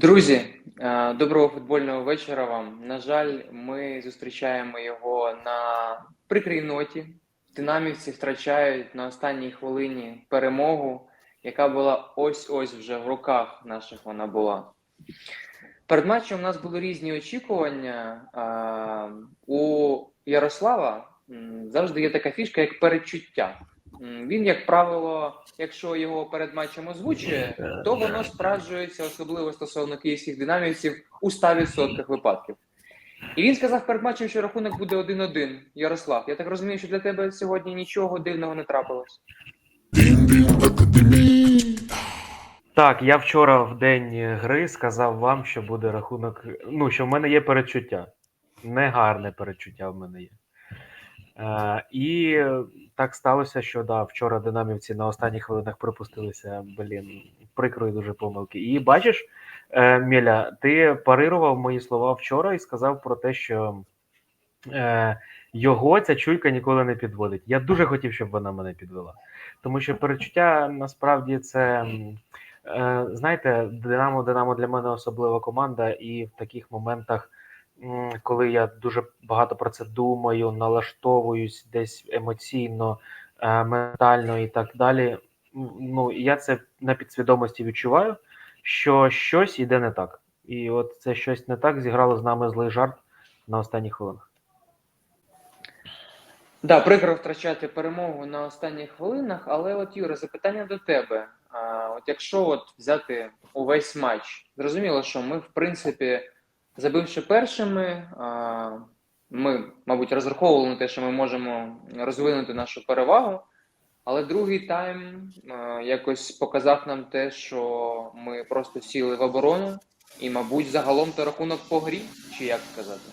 Друзі, е, доброго футбольного вечора вам. На жаль, ми зустрічаємо його на прикрій ноті. Динамівці втрачають на останній хвилині перемогу, яка була ось-ось вже в руках наших вона була. Перед матчем у нас були різні очікування. Е, У Ярослава завжди є така фішка, як передчуття. Він, як правило, якщо його перед матчем озвучує, то воно справджується, особливо стосовно київських динамівців, у 100% випадків. І він сказав перед матчем, що рахунок буде 1-1. Ярослав, я так розумію, що для тебе сьогодні нічого дивного не трапилось. Так, я вчора в день гри сказав вам, що буде рахунок. Ну, що в мене є передчуття. Негарне передчуття в мене є. Е, і так сталося, що да, вчора динамівці на останніх хвилинах припустилися, блін, прикрої дуже помилки. І бачиш, е, Міля, ти парирував мої слова вчора і сказав про те, що е, його ця чуйка ніколи не підводить. Я дуже хотів, щоб вона мене підвела. Тому що передчуття насправді це. Е, Знаєте, Динамо Динамо для мене особлива команда, і в таких моментах, коли я дуже багато про це думаю, налаштовуюсь десь емоційно, е, ментально і так далі. Ну я це на підсвідомості відчуваю, що щось іде не так. І от це щось не так зіграло з нами злий жарт на останніх хвилинах. Да, прикро втрачати перемогу на останніх хвилинах, але от Юра, запитання до тебе. А, от якщо от взяти увесь матч, зрозуміло, що ми, в принципі, забивши першими, ми, мабуть, розраховували на те, що ми можемо розвинути нашу перевагу. Але другий тайм якось показав нам те, що ми просто сіли в оборону, і, мабуть, загалом то рахунок по грі, чи як сказати?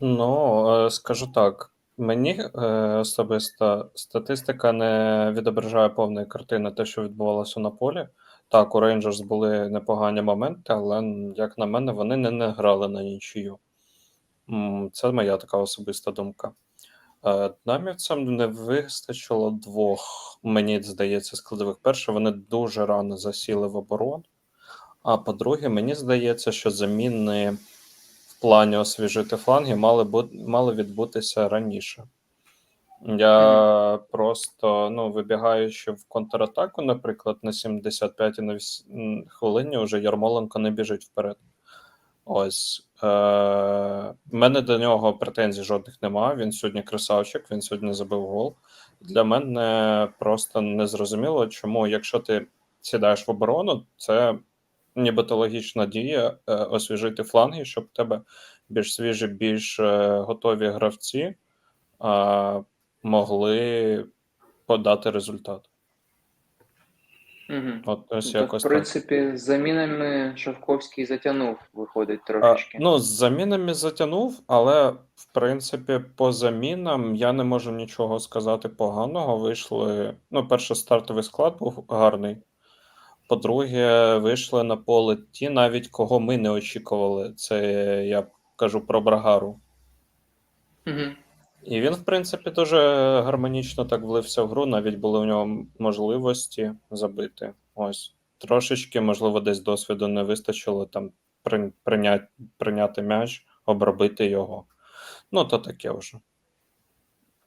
Ну, е, скажу так. Мені е, особисто статистика не відображає повної картини те, що відбувалося на полі. Так, у Рейнджерс були непогані моменти, але, як на мене, вони не, не грали на нічию. Це моя така особиста думка. Е, Динамівцям не вистачило двох, мені здається, складових. Перше, вони дуже рано засіли в оборону. А по-друге, мені здається, що заміни в плані освіжити фланги мали, бу- мали відбутися раніше. Я просто ну, вибігаючи в контратаку, наприклад, на 75 і на віс- м, хвилині вже Ярмоленко не біжить вперед. Ось. Е- в мене до нього претензій жодних немає. Він сьогодні красавчик, він сьогодні забив гол. Для мене просто незрозуміло, чому, якщо ти сідаєш в оборону, це нібито логічна дія е, освіжити фланги, щоб в тебе більш свіжі, більш е, готові гравці е, могли подати результат. Угу. От ось То, якось в так. принципі, з замінами Шовковський затягнув, виходить А, трошечки. ну, з замінами затягнув, але в принципі, по замінам я не можу нічого сказати поганого. Вийшли. Ну, перше, стартовий склад був гарний. По-друге, вийшли на поле ті, навіть кого ми не очікували. Це я кажу про Брагару. Угу. І він, в принципі, дуже гармонічно так влився в гру. Навіть були у нього можливості забити. Ось трошечки, можливо, десь досвіду не вистачило там прийняти, прийняти м'яч, обробити його. Ну, то таке вже.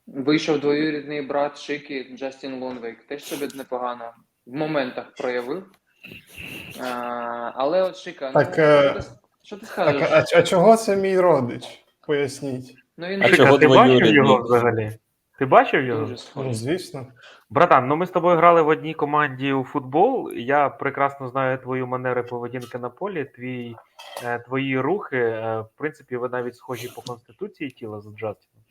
Вийшов двоюрідний брат Шики Джастін Лонвейк. Теж себе непогано в моментах проявив. А, але от Шика, Так, ну, що, ти, що ти скажеш? Так, а, а чого це мій родич? Поясніть. Ну, він а Шика, чого ти бачив його взагалі? Ти бачив його? Ну, звісно. Братан, ну ми з тобою грали в одній команді у футбол. Я прекрасно знаю твою манери поведінки на полі, твій, е, твої рухи. Е, в принципі, ви навіть схожі по конституції тіла з Джастіном.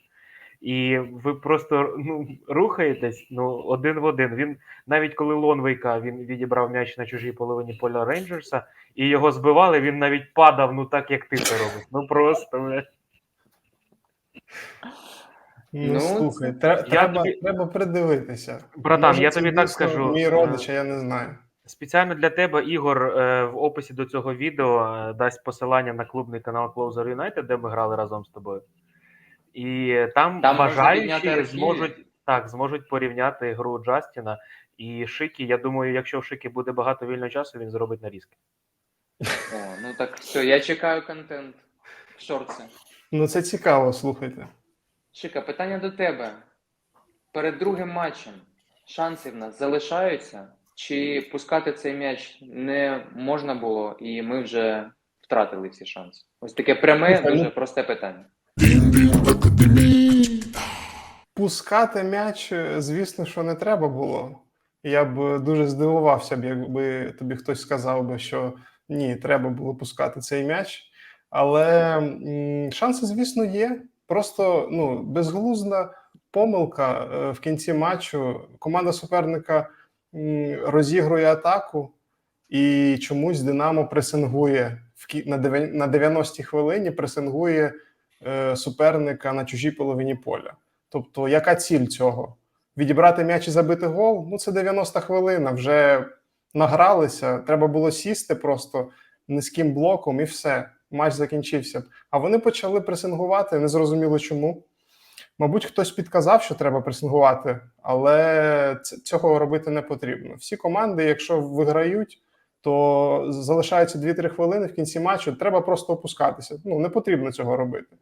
І ви просто ну, рухаєтесь ну, один в один. Він навіть коли Лонвейка він відібрав м'яч на чужій половині поля Рейнджерса, і його збивали, він навіть падав, ну так як ти це робиш. Ну просто бля. Ну, Ну, слухай, тре- я треба, тобі- треба придивитися. братан, Може, я тобі так скажу. Мій е, родич, я не знаю. Спеціально для тебе Ігор е, в описі до цього відео е, дасть посилання на клубний канал Closer United, де ми грали разом з тобою. І там, Там бажаючі зможуть Так, зможуть порівняти гру Джастіна і Шикі. Я думаю, якщо в Шикі буде багато вільного часу, він зробить нарізки. О, ну так все, я чекаю контент в шорці. Ну це цікаво, слухайте. Шика, питання до тебе. Перед другим матчем шанси в нас залишаються, чи пускати цей м'яч не можна було, і ми вже втратили ці шанси? Ось таке пряме, Ну, дуже просте питання. Пускати м'яч, звісно, що не треба було. Я б дуже здивувався б, якби тобі хтось сказав би, що ні, треба було пускати цей м'яч. Але шанси, звісно, є. Просто ну, безглузда помилка е, в кінці матчу. Команда суперника розігрує атаку, і чомусь Динамо пресингує на 90-й хвилині пресингує е, суперника на чужій половині поля. Тобто, яка ціль цього? Відібрати м'яч і забити гол? Ну, це 90 хвилина, вже награлися. Треба було сісти просто низьким блоком і все. Матч закінчився. б. А вони почали пресингувати, незрозуміло чому. Мабуть, хтось підказав, що треба пресингувати, але цього робити не потрібно. Всі команди, якщо виграють, то залишаються 2-3 хвилини в кінці матчу. Треба просто опускатися. Ну, не потрібно цього робити.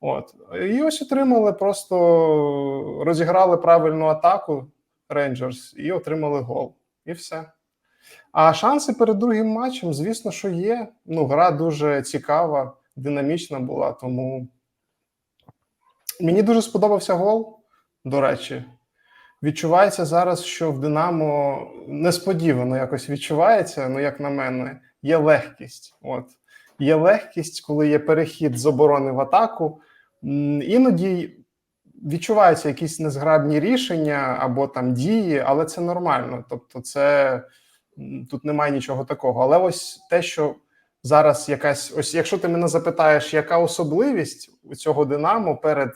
От. І ось отримали, просто розіграли правильну атаку Рейнджерс і отримали гол. І все. А шанси перед другим матчем, звісно, що є. Ну, гра дуже цікава, динамічна була, тому мені дуже сподобався гол, до речі. Відчувається зараз, що в Динамо несподівано якось відчувається, ну, як на мене, є легкість. От. Є легкість, коли є перехід з оборони в атаку. Іноді відчуваються якісь незграбні рішення або там дії, але це нормально. Тобто, це тут немає нічого такого. Але ось те, що зараз якась, ось якщо ти мене запитаєш, яка особливість у цього Динамо перед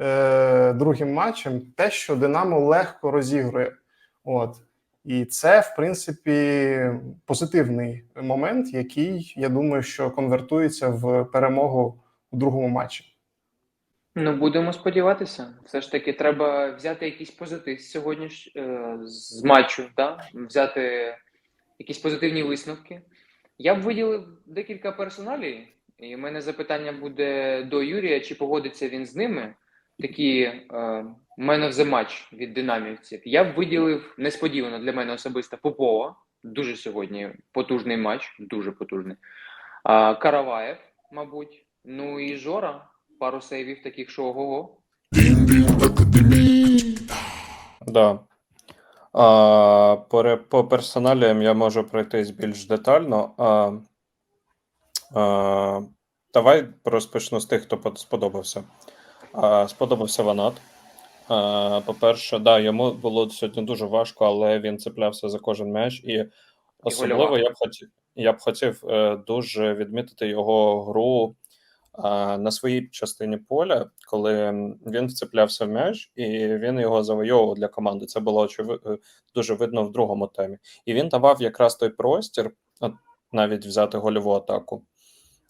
е, другим матчем, те, що Динамо легко розігрує. От. І це, в принципі, позитивний момент, який я думаю, що конвертується в перемогу у другому матчі. Ну, будемо сподіватися. Все ж таки, треба взяти якийсь позитив сьогодні е, з матчу, да? взяти якісь позитивні висновки. Я б виділив декілька персоналій, і в мене запитання буде до Юрія, чи погодиться він з ними. Такі е, man of the match від динамівців. Я б виділив несподівано для мене особисто Попова. Дуже сьогодні потужний матч, дуже потужний. А, Караваєв, мабуть. Ну і Жора. Пару сейвів таких, що ого-го. Да. А, по, по персоналіям я можу пройтись більш детально. А, а, давай розпочну з тих, хто сподобався. А, сподобався Ванат. По-перше, да, йому було сьогодні дуже важко, але він цеплявся за кожен м'яч. І особливо я б хотів, я б хотів дуже відмітити його гру на своїй частині поля, коли він вцеплявся в м'яч і він його завойовував для команди. Це було очевидно дуже видно в другому темі. І він давав якраз той простір, от, навіть взяти гольову атаку.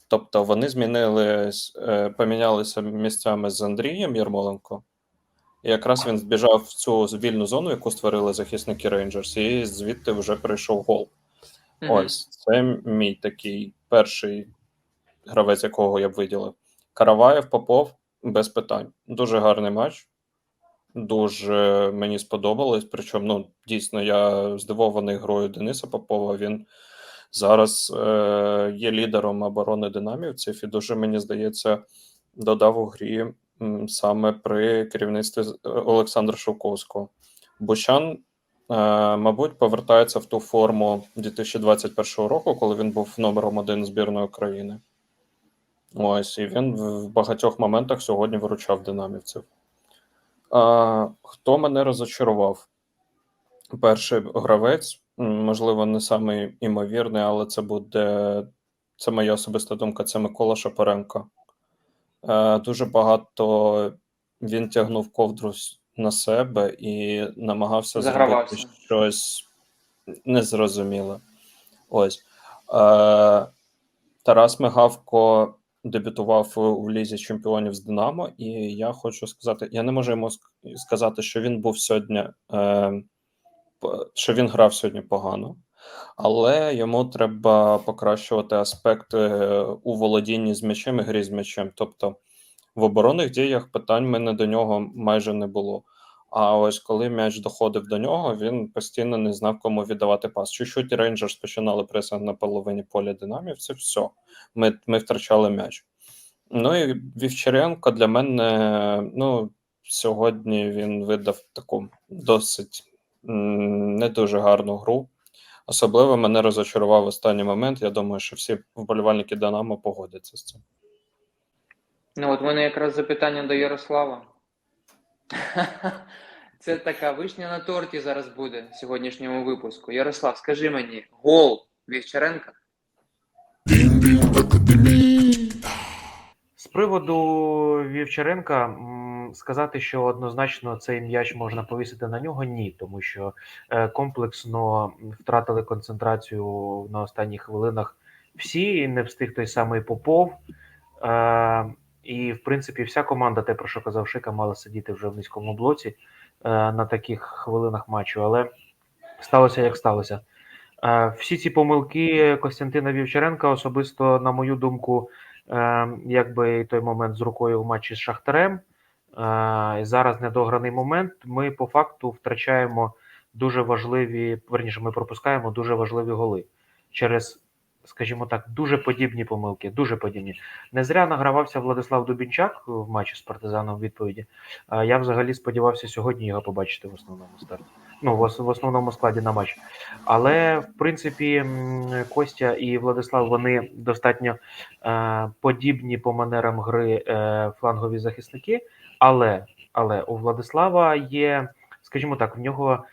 Тобто вони змінились, е, помінялися місцями з Андрієм Ярмоленко. І якраз він збіжав в цю вільну зону, яку створили захисники Рейнджерс, і звідти вже прийшов гол. Мгм. Ось це мій такий перший гравець, якого я б виділив. Караваєв Попов без питань. Дуже гарний матч. Дуже мені сподобалось. Причому, ну, дійсно, я здивований грою Дениса Попова. Він зараз е, є лідером оборони динамівців, і дуже мені здається, додав у грі саме при керівництві Олександра Шовковського. Бущан Е, мабуть, повертається в ту форму 2021 року, коли він був номером один збірної України. Ось, і він в багатьох моментах сьогодні виручав динамівців. А, хто мене розочарував? Перший гравець, можливо, не самий імовірний, але це буде це моя особиста думка. Це Микола Шапоренко. Е, дуже багато він тягнув ковдру на себе і намагався Загравався. зробити щось незрозуміле. Ось. Е, Тарас Мигавко дебютував у Лізі Чемпіонів з Динамо, і я хочу сказати: я не можу йому ск- сказати, що він був сьогодні, е, що він грав сьогодні погано, але йому треба покращувати аспекти у володінні з м'ячем і грі з м'ячем. Тобто в оборонних діях питань мене до нього майже не було. А ось коли м'яч доходив до нього, він постійно не знав, кому віддавати пас. Чуть-чуть Рейнджерс починали пресинг на половині поля динамівців, все, ми, ми втрачали м'яч. Ну і Вівчаренко для мене, ну, сьогодні він видав таку досить не дуже гарну гру. Особливо мене розочарував останній момент. Я думаю, що всі вболівальники Динамо погодяться з цим. Ну, от мене якраз запитання до Ярослава. Це така вишня на торті зараз буде в сьогоднішньому випуску. Ярослав, скажи мені, гол Вівчаренка? З приводу Вівчаренка сказати, що однозначно цей м'яч можна повісити на нього, ні, тому що е, комплексно втратили концентрацію на останніх хвилинах всі, і не встиг той самий Попов. Е, і, в принципі, вся команда, те, про що казав Шика, мала сидіти вже в низькому блоці на таких хвилинах матчу, але сталося як сталося. Е, всі ці помилки Костянтина Вівчаренка, особисто, на мою думку, е, якби той момент з рукою в матчі з Шахтарем. Е, зараз недограний момент. Ми по факту втрачаємо дуже важливі, верніше, ми пропускаємо дуже важливі голи через, скажімо так, дуже подібні помилки. Дуже подібні. Не зря награвався Владислав Дубінчак в матчі з партизаном у відповіді. Я взагалі сподівався сьогодні його побачити в основному старті. Ну, в основному складі на матч. Але в принципі Костя і Владислав вони достатньо е, подібні по манерам гри е, флангові захисники. Але, але у Владислава є, скажімо так, в нього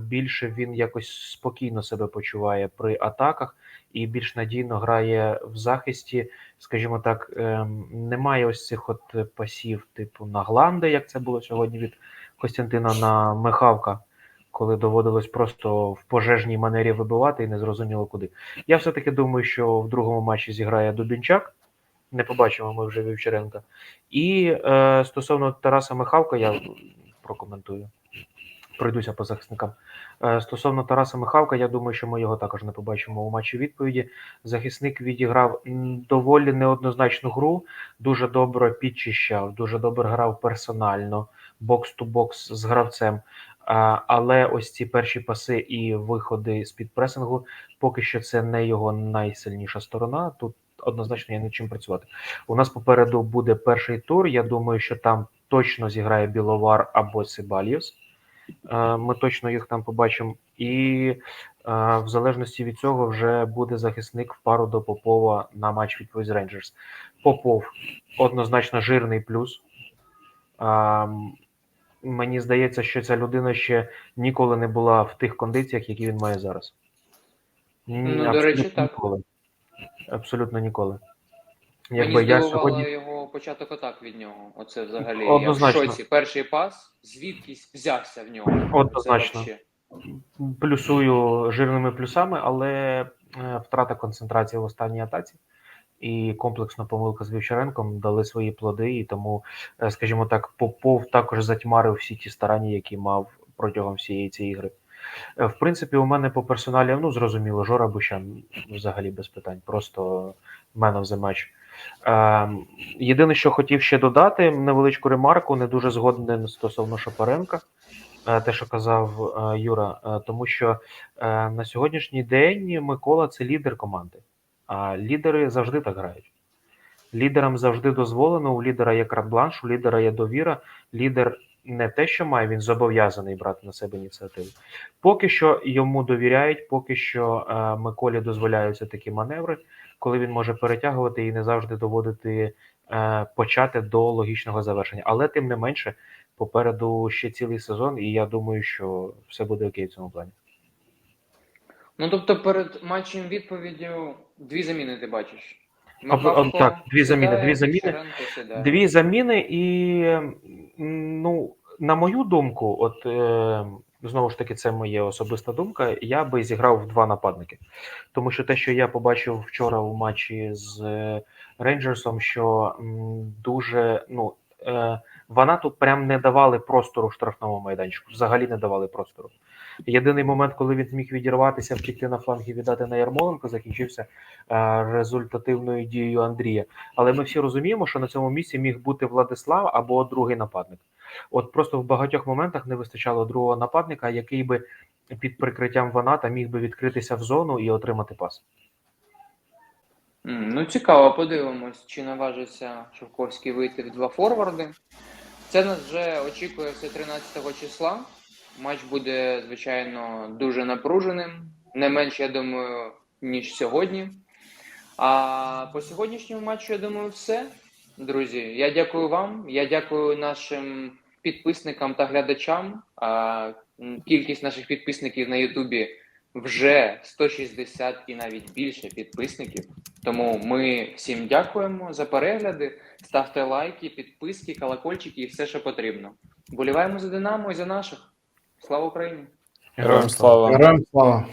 більше він якось спокійно себе почуває при атаках і більш надійно грає в захисті. Скажімо так, е, немає ось цих от пасів, типу на гланди, як це було сьогодні від Костянтина на Михавка коли доводилось просто в пожежній манері вибивати і не зрозуміло куди. Я все-таки думаю, що в другому матчі зіграє Дубінчак. Не побачимо ми вже Вівчаренка. І е, стосовно Тараса Михавка, я прокоментую. Пройдуся по захисникам. Е, стосовно Тараса Михавка, я думаю, що ми його також не побачимо у матчі відповіді. Захисник відіграв доволі неоднозначну гру, дуже добре підчищав, дуже добре грав персонально, бокс-ту-бокс з гравцем. Але ось ці перші паси і виходи з під пресингу, поки що це не його найсильніша сторона. Тут однозначно є над чим працювати. У нас попереду буде перший тур. Я думаю, що там точно зіграє Біловар або Сибаліус. Е, Ми точно їх там побачимо. І е, в залежності від цього вже буде захисник в пару до Попова на матч відповідь з Рейнджерс. Попов однозначно жирний плюс. Ем, Мені здається, що ця людина ще ніколи не була в тих кондиціях, які він має зараз. Ні, Ну, до речі, так. Ніколи. Абсолютно ніколи. Якби я сьогодні. його початок атак від нього. Оце взагалі Однозначно. я в шоці. Перший пас, звідкись взявся в нього. Однозначно. Плюсую жирними плюсами, але е, втрата концентрації в останній атаці і комплексна помилка з Вівчаренком дали свої плоди. І тому, е, скажімо так, Попов також затьмарив всі ті старання, які мав протягом всієї цієї гри. Е, В принципі, у мене по персоналі, ну зрозуміло, Жора Бущан взагалі без питань, просто man of the match. Е, єдине, що хотів ще додати, невеличку ремарку, не дуже згоден стосовно Шапаренка, е, те, що казав е, Юра, е, тому що на сьогоднішній день Микола це лідер команди, а лідери завжди так грають. Лідерам завжди дозволено, у лідера є карт-бланш, у лідера є довіра. Лідер не те, що має, він зобов'язаний брати на себе ініціативу. Поки що йому довіряють, поки що Миколі дозволяються такі маневри, коли він може перетягувати і не завжди доводити е, почати до логічного завершення. Але тим не менше, попереду ще цілий сезон, і я думаю, що все буде окей в цьому плані. Ну тобто перед матчем відповіддю дві заміни ти бачиш. А, а, так, дві заміни, сідає, дві заміни. Сідає. Дві заміни, і ну, на мою думку, от е, знову ж таки, це моя особиста думка. Я би зіграв в два нападники. Тому що те, що я побачив вчора у матчі з е, Рейнджерсом, що дуже ну. Е, Ванату прям не давали простору в штрафному майданчику. Взагалі не давали простору. Єдиний момент, коли він зміг відірватися, втікти на фланг і віддати на Ярмоленко, закінчився е, результативною дією Андрія. Але ми всі розуміємо, що на цьому місці міг бути Владислав або другий нападник. От просто в багатьох моментах не вистачало другого нападника, який би під прикриттям Ваната міг би відкритися в зону і отримати пас. Ну, цікаво, подивимось, чи наважиться Шовковський вийти в два форварди. Це нас вже очікує все 13 числа. Матч буде, звичайно, дуже напруженим. Не менш, я думаю, ніж сьогодні. А по сьогоднішньому матчу, я думаю, все. Друзі, я дякую вам. Я дякую нашим підписникам та глядачам. А, Кількість наших підписників на Ютубі вже 160 і навіть більше підписників. Тому ми всім дякуємо за перегляди. Ставте лайки, підписки, колокольчики і все, що потрібно. Боліваємо за Динамо і за наших. Слава Україні! Героям слава! Героям слава!